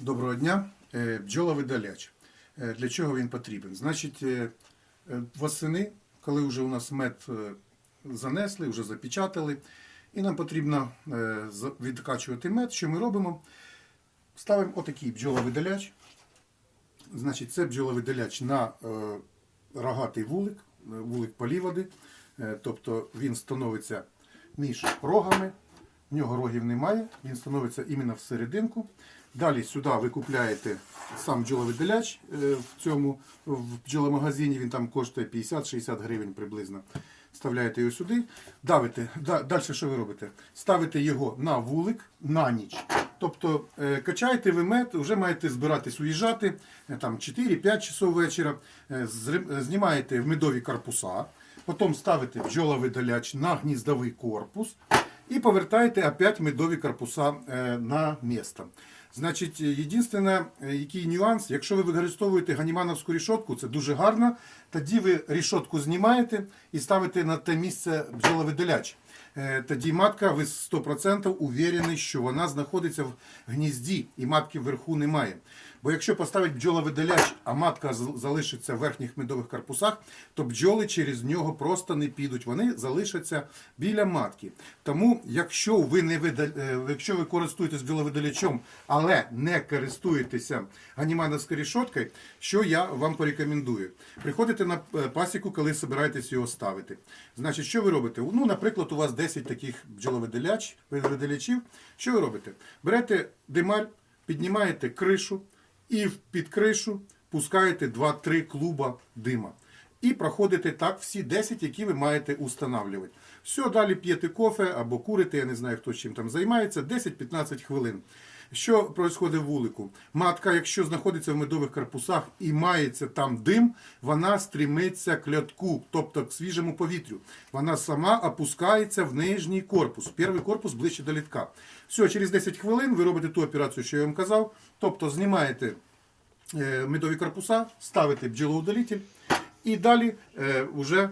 Доброго дня. Е, Бджоловидаляч. Е, Для чого він потрібен? Значить, е, восени, коли вже у нас мед занесли, вже запечатали, і нам потрібно відкачувати мед, що ми робимо? Ставимо отакий бджоловидаляч. Значить, це бджоловидаляч на рогатий вулик, вулик поліводи. Тобто він становиться між рогами. В нього рогів немає, він становиться іменно в серединку. Далі сюди ви купляєте сам бджоловидаляч е, в цьому в бджоломагазині, він там коштує 50-60 гривень приблизно. Вставляєте його сюди, давите. Далі що ви робите? Ставите його на вулик на ніч. Тобто е, качаєте ви мед, вже маєте збиратись уїжджати е, там 4-5 часов вечора, знімаєте в медові корпуса, потім ставите бджоловидаляч на гніздовий корпус і повертаєте опять медові корпуса е, на місце. Значить, єдине, е, який нюанс, якщо ви використовуєте ганімановську рішотку, це дуже гарно, тоді ви рішотку знімаєте і ставите на те місце бджоловидаляч. Е, Тоді матка, ви 100% уверені, що вона знаходиться в гнізді і матки вверху немає. Бо якщо поставити бджоловидаляч, а матка залишиться в верхніх медових корпусах, то бджоли через нього просто не підуть. Вони залишаться біля матки. Тому, якщо ви не вида- е, якщо ви користуєтесь бджоловидалячом, але не користуєтеся ганімановською рішоткою, що я вам порекомендую? Приходите на е, пасіку, коли збираєтесь його ставити. Значить, що ви робите? Ну, наприклад, у вас 10 таких бджоловидаляч, видалячів. Що ви робите? Берете димар, піднімаєте кришу і під кришу пускаєте 2-3 клуба дима. І проходите так всі 10, які ви маєте устанавлювати. Все, далі п'єте кофе або курите, я не знаю, хто чим там займається, 10-15 хвилин. Що відбувається в вулику? Матка, якщо знаходиться в медових корпусах і мається там дим, вона стрімиться к льотку, тобто к свіжому повітрю. Вона сама опускається в нижній корпус. Перший корпус ближче до літка. Все, через 10 хвилин ви робите ту операцію, що я вам казав. Тобто знімаєте е, медові корпуса, ставите бджолоудалитель і далі е, вже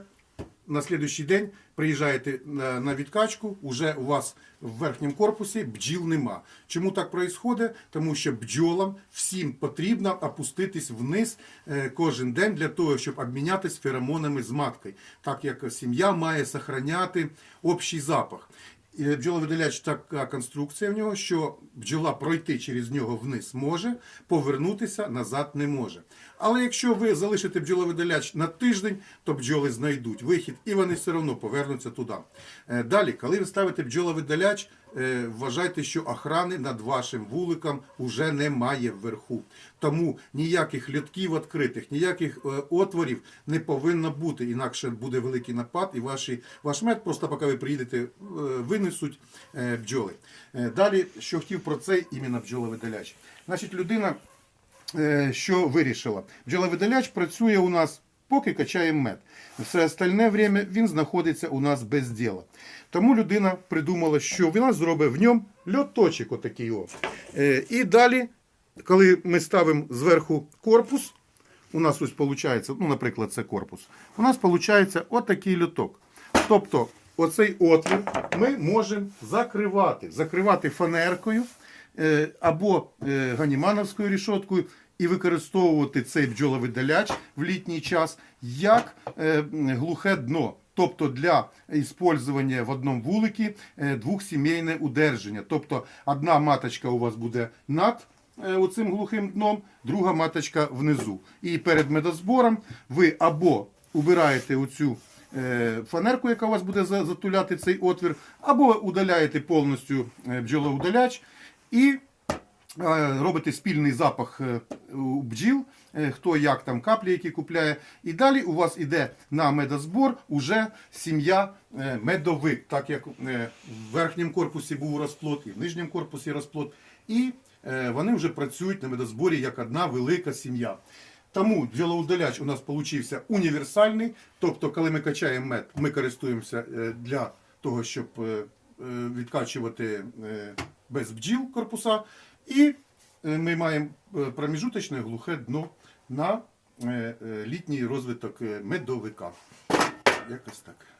на слідуючий день приїжджаєте на, на відкачку, уже у вас в верхньому корпусі бджіл нема. Чому так відбувається? Тому що бджолам всім потрібно опуститись вниз е, кожен день для того, щоб обмінятися феромонами з маткою, так як сім'я має зберігати общий запах. І Бджоловидаляч така конструкція в нього, що бджола пройти через нього вниз може, повернутися назад не може. Але якщо ви залишите бджоловидаляч на тиждень, то бджоли знайдуть вихід і вони все одно повернуться туди. Е, Далі, коли ви ставите бджоловидаляч, е, вважайте, що охрани над вашим вуликом уже немає вверху. Тому ніяких льотків відкритих, ніяких е, отворів не повинно бути, інакше буде великий напад, і ваші, ваш мед просто поки ви приїдете, е, винесуть е, бджоли. Е, Далі, що хотів про цей іменно бджоловидаляч. Значить, людина е, що вирішила? Бджоловидаляч працює у нас, поки качає мед. Все остальне время він знаходиться у нас без діла. Тому людина придумала, що вона зробить в ньому льоточок отакий. О. Е, І далі, коли ми ставимо зверху корпус, у нас ось виходить, ну, наприклад, це корпус, у нас виходить отакий льоток. Тобто, оцей отвір ми можемо закривати, закривати фанеркою е, або е, ганімановською рішоткою і використовувати цей бджоловидаляч в літній час як е, глухе дно. Тобто для використання в одному вуликі е, двохсімейне удержання. Тобто одна маточка у вас буде над е, оцим глухим дном, друга маточка внизу. І перед медозбором ви або убираєте оцю фанерку, яка у вас буде затуляти цей отвір, або удаляєте повністю бджолоудаляч і робите спільний запах е, у бджіл, е, хто як там каплі, які купляє. І далі у вас іде на медозбор уже сім'я е, медовик, так як в верхньому корпусі був розплод і в нижньому корпусі розплод. І вони вже працюють на медозборі як одна велика сім'я. Тому бджолоудаляч у нас получився універсальний. Тобто, коли ми качаємо мед, ми користуємося для того, щоб відкачувати без бджіл корпуса. І е, ми маємо е, проміжуточне глухе дно на е, літній розвиток медовика. Якось так.